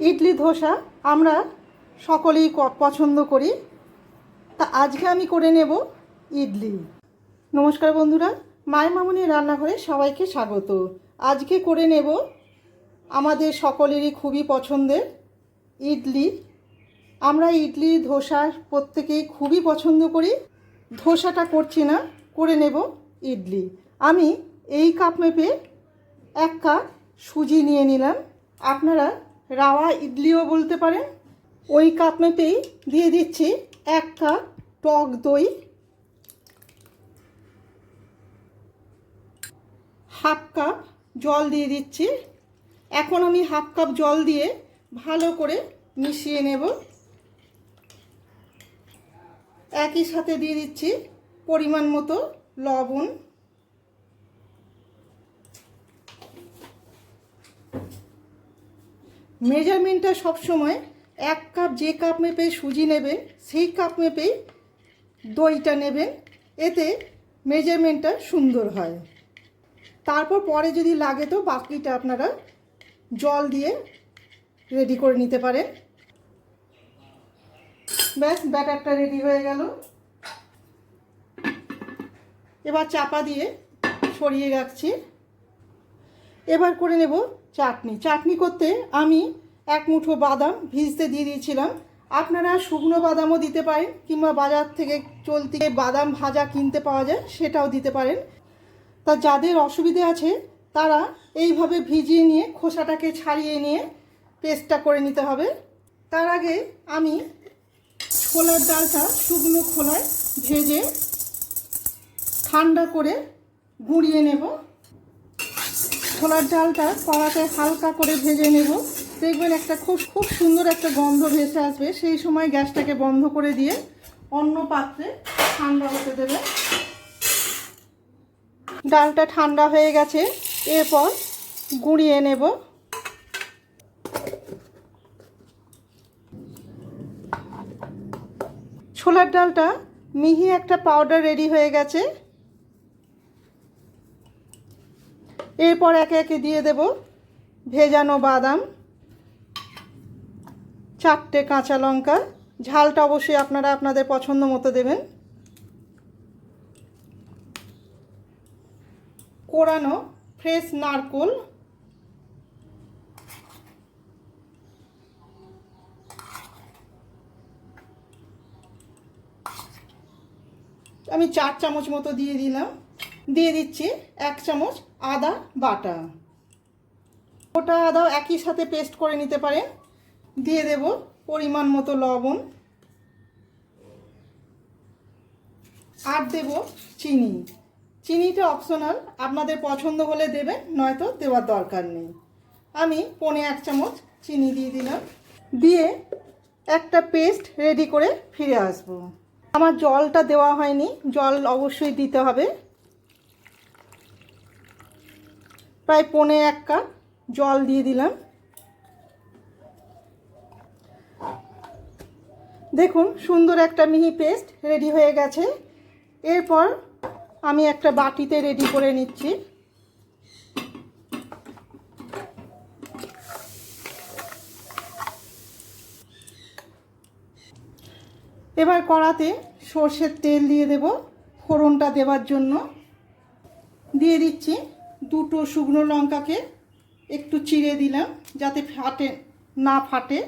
ইডলি ধোসা আমরা সকলেই পছন্দ করি। তা আজকে আমি করে নেব ইডলি। নমস্কার বন্ধুরা, মায়ের মামুনি রান্নাঘরে সবাইকে স্বাগত। আজকে করে নেব আমাদের সকলেরই খুবই পছন্দের ইডলি। আমরা ইডলি, ধোসা প্রত্যেকেই খুবই পছন্দ করি। ধোসাটা করছি না, করে নেব ইডলি। আমি এই কাপ মেপে এক কাপ সুজি নিয়ে নিলাম। আপনারা রাওয়া ইডলিও বলতে পারেন ওই কাপ মেপেই দিয়ে দিচ্ছি এক কাপ টক দই। হাফ কাপ জল দিয়ে দিচ্ছি। এখন আমি হাফ কাপ জল দিয়ে ভালো করে মিশিয়ে নেব। একই সাথে দিয়ে দিচ্ছি পরিমাণ মতো লবণ। মেজারমেন্টটা সবসময় এক কাপ যে কাপ মেপে সুজি নেবেন সেই কাপ মেপেই দইটা নেবেন এতে মেজারমেন্টটা সুন্দর হয়। তারপর পরে যদি লাগে তো বাকিটা আপনারা জল দিয়ে রেডি করে নিতে পারেন। ব্যাস, ব্যাটারটা রেডি হয়ে গেল। এবার চাপা দিয়ে সরিয়ে রাখছি। এবার করে নেব চাটনি। চাটনি করতে আমি এক মুঠো বাদাম ভিজতে দিয়ে দিয়েছিলাম। আপনারা শুকনো বাদামও দিতে পারেন, কিংবা বাজার থেকে চলতি বাদাম ভাজা কিনতে পাওয়া যায়, সেটাও দিতে পারেন। তা যাদের অসুবিধে আছে, তারা এইভাবে ভিজিয়ে নিয়ে, খোসাটাকে ছাড়িয়ে নিয়ে পেস্টটা করে নিতে হবে। তার আগে আমি ছোলার ডালটা শুকনো খোলায় ভেজে ঠান্ডা করে গুঁড়িয়ে নেব। ছোলার ডালটা কড়াতে হালকা করে ভেজে নেব। দেখবেন একটা খুব খুব সুন্দর একটা গন্ধ ভেসে আসবে। সেই সময় গ্যাসটাকে বন্ধ করে দিয়ে অন্য পাত্রে ঠান্ডা হতে দেবে। ডালটা ঠান্ডা হয়ে গেছে। এরপর গুঁড়িয়ে নেব। ছোলার ডালটা মিহি একটা পাউডার রেডি হয়ে গেছে। এরপর একে একে দিয়ে দেব ভেজানো বাদাম, চারটে কাঁচা লঙ্কা। ঝালটা অবশ্যই আপনারা আপনাদের পছন্দ মতো দেবেন। কোরানো ফ্রেশ নারকোল। আমি চার চামচ মতো দিয়ে দিলাম। দিয়ে দিচ্ছি এক চামচ আদা, বাটা। ওটা আদাও একই সাথে পেস্ট করে নিতে পারেন। দিয়ে দেব পরিমাণ মতো লবণ। আর দেব চিনি। চিনিটা অপশনাল আপনাদের পছন্দ হলে দেবেন, নয়তো দেওয়ার দরকার নেই। আমি পনে এক চামচ চিনি দিয়ে দিলাম। দিয়ে একটা পেস্ট রেডি করে ফিরে আসব। আমার জলটা দেওয়া হয়নি, জল অবশ্যই দিতে হবে। প্রায় পনে এক কাপ জল দিয়ে দিলাম। দেখুন, সুন্দর একটা মিহি পেস্ট রেডি হয়ে গেছে। এরপর আমি একটা বাটিতে রেডি করে নিচ্ছি। এবার কড়াতে সর্ষের তেল দিয়ে দেব। ফোড়নটা দেওয়ার জন্য। দিয়ে দিচ্ছি দুটো শুকনো লঙ্কাকে একটু চিড়ে দিলাম, যাতে ফাটে, না ফাটে।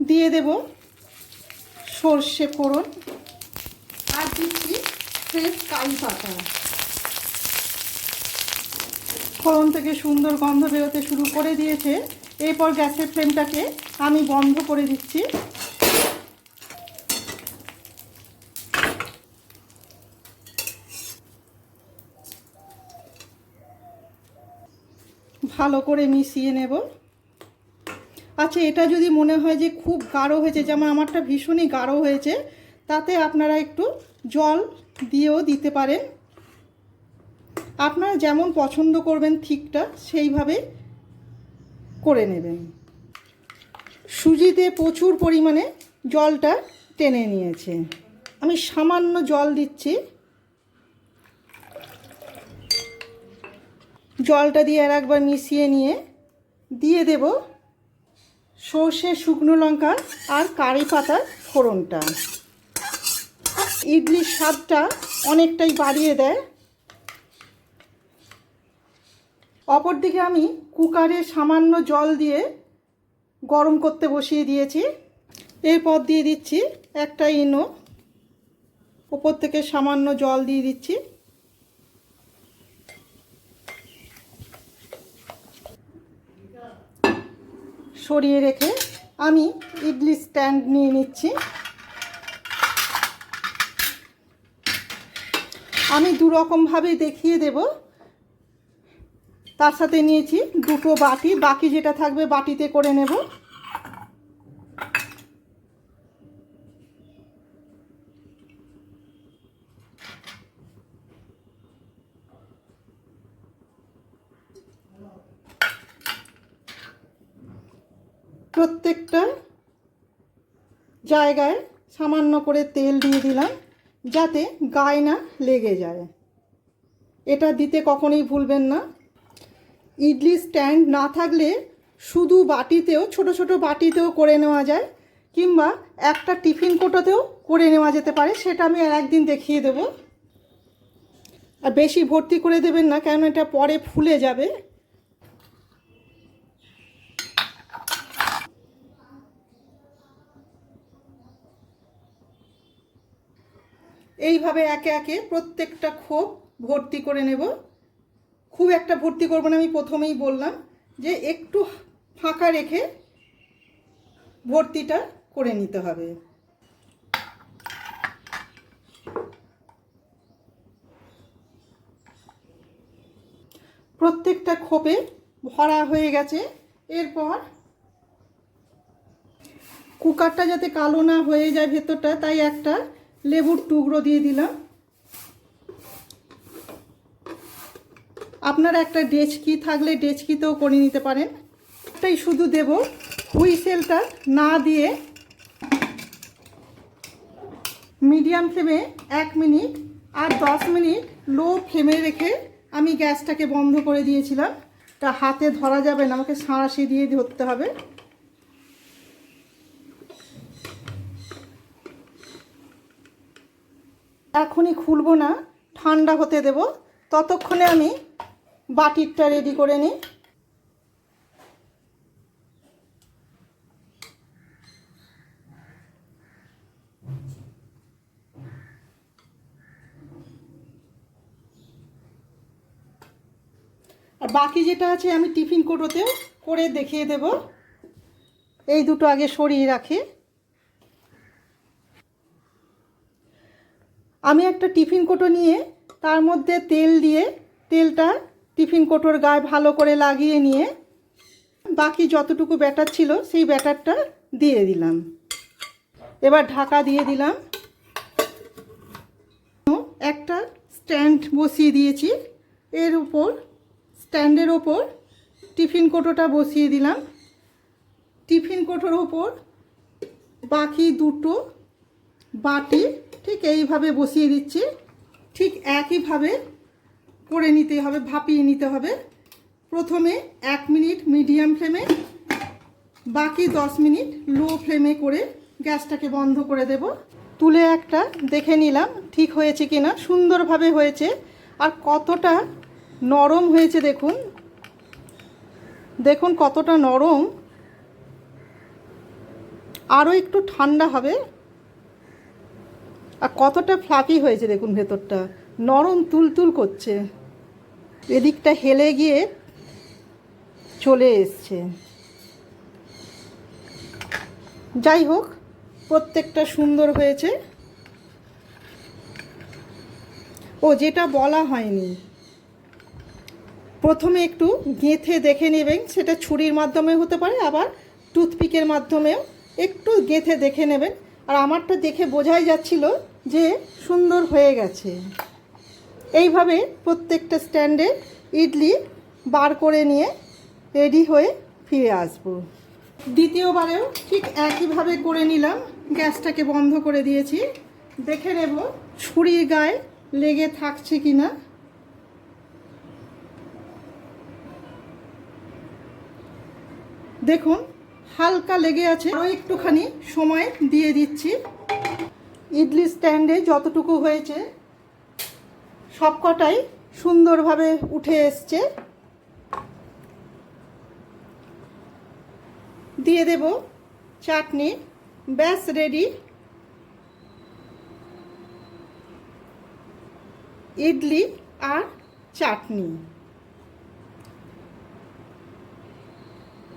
দিয়ে দেব সর্ষে ফোড়ন। আর দিচ্ছি ফ্রেশ কারি পাতা। ফোড়ন থেকে সুন্দর গন্ধ বেরোতে শুরু করে দিয়েছে। এরপর গ্যাসের ফ্লেমটাকে আমি বন্ধ করে দিচ্ছি। ভালো করে মিশিয়ে নেব। আচ্ছা এটা যদি মনে হয় যে খুব গাঢ় হয়েছে, যেমন আমারটা ভীষণই গাঢ় হয়েছে, তাতে আপনারা একটু জল দিয়েও দিতে পারেন। আপনারা যেমন পছন্দ করবেন ঠিকটা সেইভাবে করে নেবেন। সুজিতে প্রচুর পরিমাণে জলটা টেনে নিয়েছে। আমি সামান্য জল দিচ্ছি। জলটা দিয়ে আর একবার মিশিয়ে নিয়ে দিয়ে দেব সর্ষে, শুকনো লঙ্কা আর কারি পাতার ফোড়নটা। ইডলির স্বাদটা অনেকটাই বাড়িয়ে দেয়। অপরদিকে আমি কুকারে সামান্য জল দিয়ে গরম করতে বসিয়ে দিয়েছি। এরপর দিয়ে দিচ্ছি একটা ইনো। ওপর থেকে সামান্য জল দিয়ে দিচ্ছি। সরিয়ে রেখে আমি ইডলি স্ট্যান্ড নিয়ে নিচ্ছি। আমি দুরকমভাবে দেখিয়ে দেব। তার সাথে নিয়েছি দুটো বাটি, বাকি যেটা থাকবে বাটিতে করে নেব। প্রত্যেকটা জায়গায় সামান্য করে তেল দিয়ে দিলাম যাতে গায়ে না লেগে যায়। এটা দিতে কখনোই ভুলবেন না। ইডলি স্ট্যান্ড না থাকলে শুধু বাটিতেও, ছোট ছোট বাটিতেও করে নেওয়া যায় কিংবা একটা টিফিন কোটোতেও করে নেওয়া যেতে পারে, সেটা আমি একদিন দেখিয়ে দেব। আর বেশি ভর্তি করে দেবেন না, কেন এটা পরে ফুলে যাবে। এইভাবে একে একে প্রত্যেকটা খোপ ভর্তি করে নেব। খুব একটা ভর্তি করব না, আমি প্রথমেই বললাম যে একটু ফাঁকা রেখে ভর্তিটা করে নিতে হবে। প্রত্যেকটা খোপে ভরা হয়ে গেছে। এরপর কুকারটা যাতে কালো না হয়ে যায় ভেতরটা, তাই একটা লেবুর টুকরো দিয়ে দিলাম। আপনারা একটা ডেচকি থাকলে ডেচকিতেও করে নিতে পারেন। তাই শুধু দেব হুইসেলটা না দিয়ে মিডিয়াম ফ্লেমে এক মিনিট আর দশ মিনিট লো ফ্লেমে রেখে আমি গ্যাসটাকে বন্ধ করে দিয়েছিলাম। তা হাতে ধরা যাবে না, আমাকে সাঁড়াশি দিয়ে ধরতে হবে। এখনই খুলবো না, ঠান্ডা হতে দেব। ততক্ষণে আমি বাটিরটা রেডি করে নিই। আর বাকি যেটা আছে আমি টিফিন কোটোতেও করে দেখিয়ে দেব। এই দুটো আগে সরিয়ে রাখি। আমি একটা টিফিন কোটো নিয়ে তার মধ্যে তেল দিয়ে তেলটা টিফিন কোটোর গায়ে ভালো করে লাগিয়ে নিয়ে বাকি যতটুকু ব্যাটার ছিল সেই ব্যাটারটা দিয়ে দিলাম। এবার ঢাকা দিয়ে দিলাম। একটা স্ট্যান্ড বসিয়ে দিয়েছি। এর উপর, স্ট্যান্ডের ওপর টিফিন কোটোটা বসিয়ে দিলাম। টিফিন কোটোর ওপর বাকি দুটো বাটি ঠিক এইভাবে বসিয়ে দিচ্ছি। ঠিক একইভাবে করে নিতে হবে, ভাপিয়ে নিতে হবে। প্রথমে এক মিনিট মিডিয়াম ফ্লেমে, বাকি দশ মিনিট লো ফ্লেমে করে গ্যাসটাকে বন্ধ করে দেব। তুলে একটা দেখে নিলাম ঠিক হয়েছে কি না সুন্দরভাবে হয়েছে। আর কতটা নরম হয়েছে দেখুন। দেখুন কতটা নরম। আরও একটু ঠান্ডা হবে। আর কতটা ফ্লাফি হয়েছে দেখুন ভেতরটা। নরম তুলতুল করছে। এদিকটা হেলে গিয়ে চলে এসছে। যাই হোক, প্রত্যেকটা সুন্দর হয়েছে। ও, যেটা বলা হয়নি। প্রথমে একটু গেঁথে দেখে নেবেন, সেটা ছুরির মাধ্যমে হতে পারে, আবার টুথপিকের মাধ্যমেও একটু গেঁথে দেখে নেবেন। আর আমারটা দেখে বোঝাই যাচ্ছিল যে সুন্দর হয়ে গেছে। এইভাবে প্রত্যেকটা স্ট্যান্ডে ইডলি বার করে নিয়ে রেডি হয়ে ফিরে আসব। দ্বিতীয়বারেও ঠিক একইভাবে করে নিলাম। গ্যাসটাকে বন্ধ করে দিয়েছি। দেখে নেব ছুরির গায়ে লেগে থাকছে কি না দেখুন হালকা লেগে আছে। আরও একটুখানি সময় দিয়ে দিচ্ছি। ইডলি স্ট্যান্ডে যতটুকু হয়েছে, সবকটাই সুন্দরভাবে উঠে এসছে। দিয়ে দেব চাটনি। ব্যাস রেডি ইডলি আর চাটনি।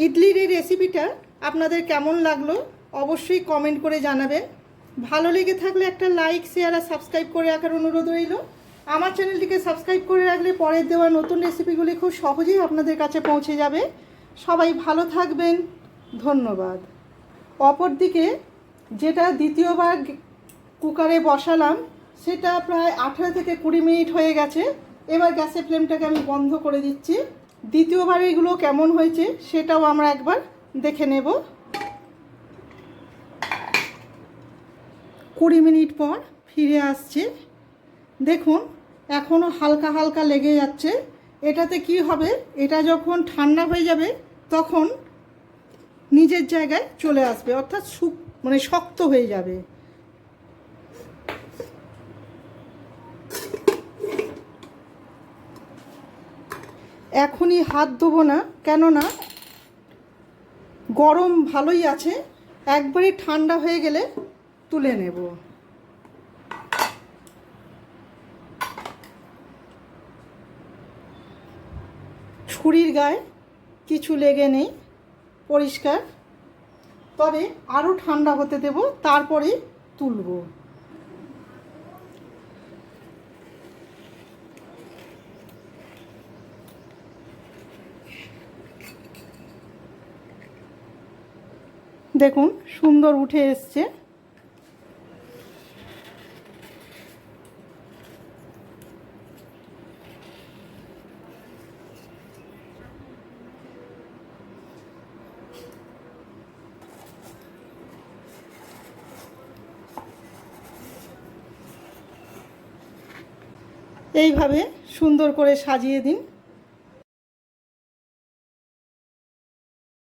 ইডলির এই রেসিপিটা আপনাদের কেমন লাগল অবশ্যই কমেন্ট করে জানাবেন। ভালো লেগে থাকলে একটা লাইক শেয়ার আর সাবস্ক্রাইব করে রাখার অনুরোধ রইল। আমার চ্যানেলটিকে সাবস্ক্রাইব করে রাখলে পরের দেওয়া নতুন রেসিপিগুলি খুব সহজেই আপনাদের কাছে পৌঁছে যাবে। সবাই ভালো থাকবেন। ধন্যবাদ। অপরদিকে যেটা দ্বিতীয়বার কুকারে বসালাম, সেটা প্রায় আঠেরো থেকে কুড়ি মিনিট হয়ে গেছে। এবার গ্যাসের ফ্লেমটাকে আমি বন্ধ করে দিচ্ছি। দ্বিতীয়বার এগুলো কেমন হয়েছে সেটাও আমরা একবার দেখে নেব। কুড়ি মিনিট পর ফিরে আসছে। দেখুন এখনও হালকা হালকা লেগে যাচ্ছে। এটাতে কি হবে? এটা যখন ঠান্ডা হয়ে যাবে, তখন নিজের জায়গায় চলে আসবে, অর্থাৎ মানে শক্ত হয়ে যাবে। এখনই হাত ধোবো না, কেননা গরম ভালোই আছে, একবারই ঠান্ডা হয়ে গেলে তুলে নেব। ছুরির গায়ে কিছু লেগে নেই, পরিষ্কার, তবে আরও ঠান্ডা হতে দেব, তারপরে তুলব। দেখুন সুন্দর উঠে এসছে। এইভাবে সুন্দর করে সাজিয়ে দিন।